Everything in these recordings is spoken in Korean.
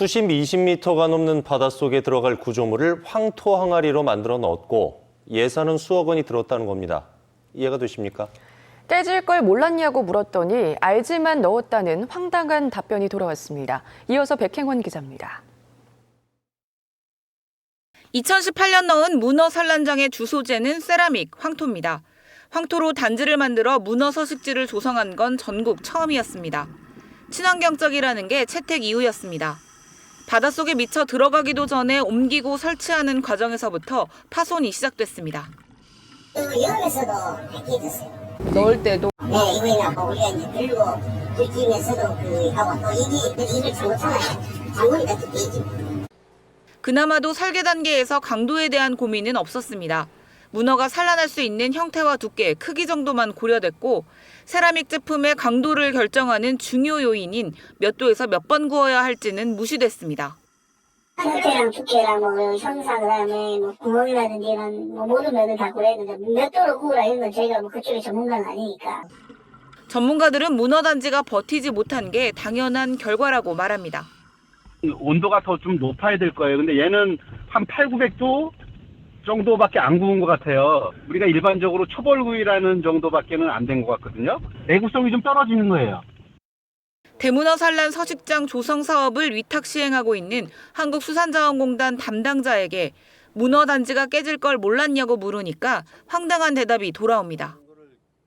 수심 20m가 넘는 바닷속에 들어갈 구조물을 황토 항아리로 만들어 넣었고 예산은 수억 원이 들었다는 겁니다. 이해가 되십니까? 깨질 걸 몰랐냐고 물었더니 알지만 넣었다는 황당한 답변이 돌아왔습니다. 이어서 백행원 기자입니다. 2018년 넣은 문어 산란장의 주소재는 세라믹, 황토입니다. 황토로 단지를 만들어 문어 서식지를 조성한 건 전국 처음이었습니다. 친환경적이라는 게 채택 이후였습니다. 바닷속에 미쳐 들어가기도 전에 옮기고 설치하는 과정에서부터 파손이 시작됐습니다. 그 위험에서도 획기됐어요. 넣을 때도 네, 이거나 뭐 우리가 이제 들고 들키면서도 그 하고 또 이게 일을 잘못하면 장군이가 또 깨지. 그나마도 설계 단계에서 강도에 대한 고민은 없었습니다. 문어가 산란할 수 있는 형태와 두께, 크기 정도만 고려됐고 세라믹 제품의 강도를 결정하는 중요 요인인 몇 도에서 몇 번 구워야 할지는 무시됐습니다. 형태랑 두께랑 뭐 형상 그다음에 뭐 구멍이라든지 이런 뭐 모든 면을 다 고려야 되는데 몇 도로 구우라 이런 건 저희가 뭐 그쪽에 전문가는 아니니까. 전문가들은 문어 단지가 버티지 못한 게 당연한 결과라고 말합니다. 온도가 더 좀 높아야 될 거예요. 근데 얘는 한 8, 900도 정도밖에 안 구운 것 같아요. 우리가 일반적으로 초벌구이라는 정도밖에는 안 된 것 같거든요. 내구성이 좀 떨어지는 거예요. 대문어 산란 서식장 조성 사업을 위탁 시행하고 있는 한국수산자원공단 담당자에게 문어 단지가 깨질 걸 몰랐냐고 물으니까 황당한 대답이 돌아옵니다.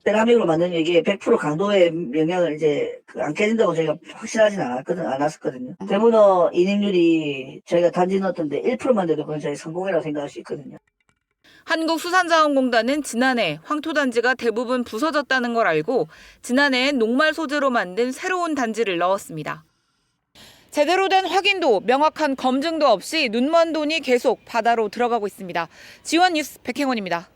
세라믹으로 만든 이게 100% 강도의 영향을 이제 그 안 깨진다고 저희가 확실하진 않았거든, 않았었거든요. 대문어 인임률이 저희가 단지 넣었던데 1%만 돼도 그건 저희 성공이라고 생각할 수 있거든요. 한국수산자원공단은 지난해 황토 단지가 대부분 부서졌다는 걸 알고 지난해엔 녹말 소재로 만든 새로운 단지를 넣었습니다. 제대로 된 확인도 명확한 검증도 없이 눈먼 돈이 계속 바다로 들어가고 있습니다. 지원 뉴스 백행원입니다.